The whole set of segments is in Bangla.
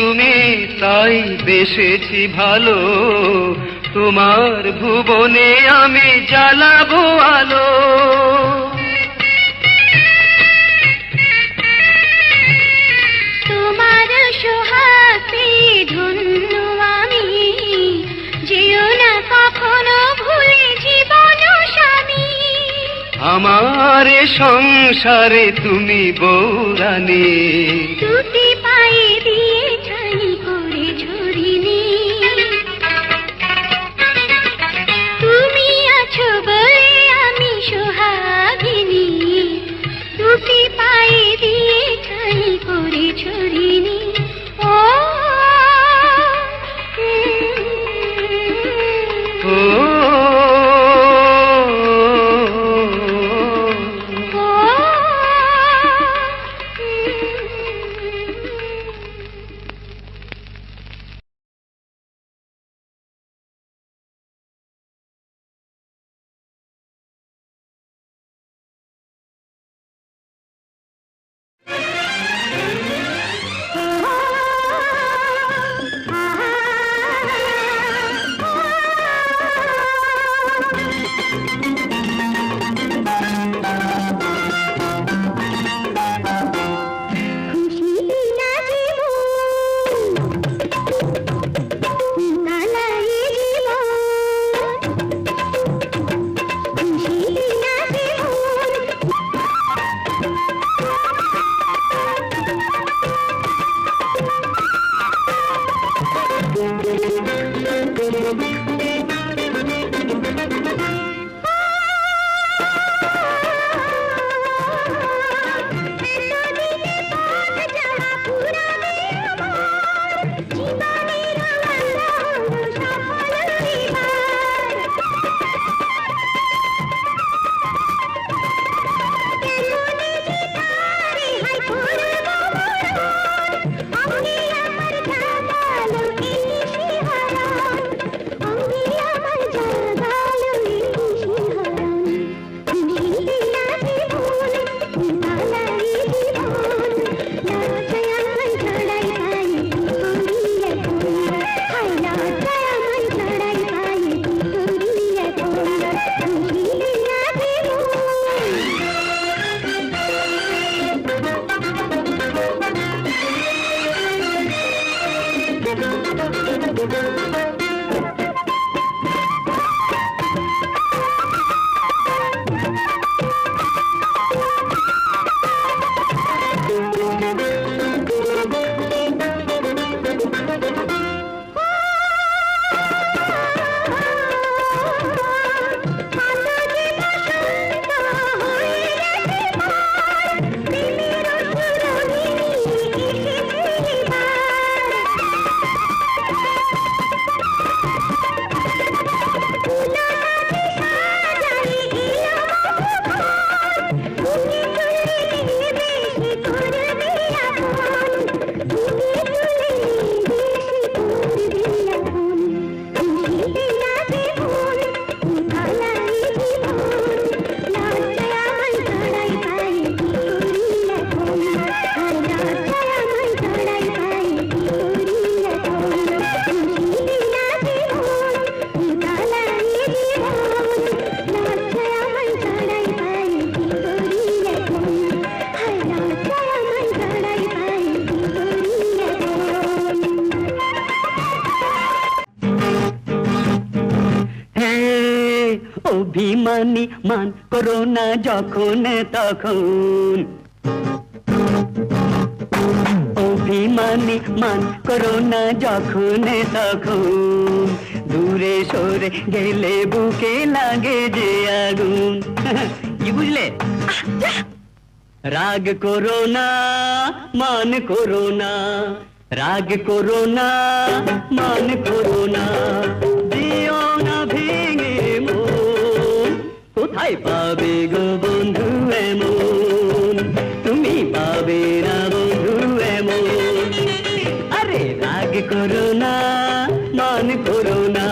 তুমি তাই বেসেছি ভালো। তোমার ভুবনে আমি জ্বালাবো আলো। তোমার সোহাতে ধন্য আমি। যেও না কখনো ভুলে জীবন স্বামী। আমার সংসারে তুমি বৌরানী। ও মান করো না যখন তখন অভিমানী মান করো না যখন তখন দূরে সরে গেলে বুকে লাগে যে আগুন কি বুঝলে রাগ করো না মান করো না রাগ করো না মান করো না কোথায় পাবে গো বন্ধু এমন। তুমি পাবে না বন্ধু এমন। আরে রাগ করো না, মন করো না,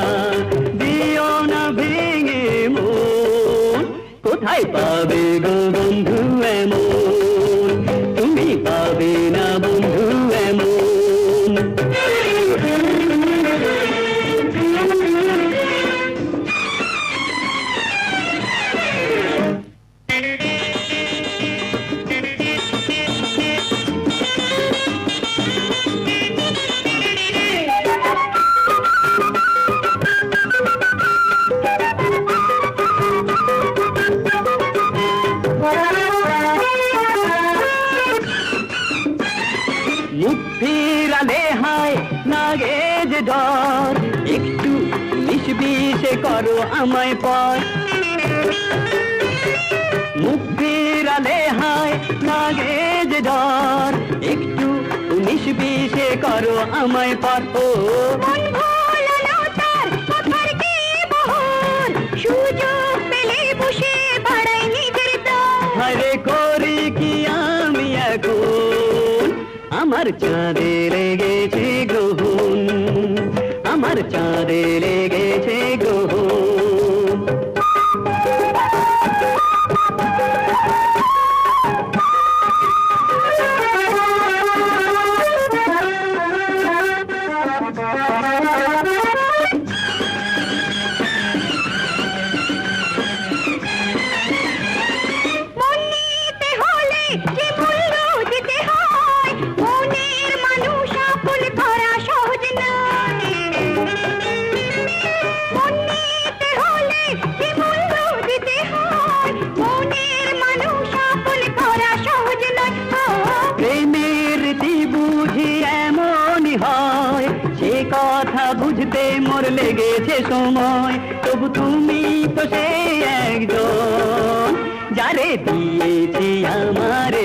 দিও না ভেঙে মন। কোথায় পাবে গো বন্ধু এমন? করো আমায় পারো। ও করি কি আমি এখন? আমার চাঁদে লেগেছে গ্রহণ। আমার চাঁদে লেগেছে গ্রহণ। পেতে মর লেগেছে সময়। তবু তুমি তো সেই একজন যারে দিয়েছি আমারে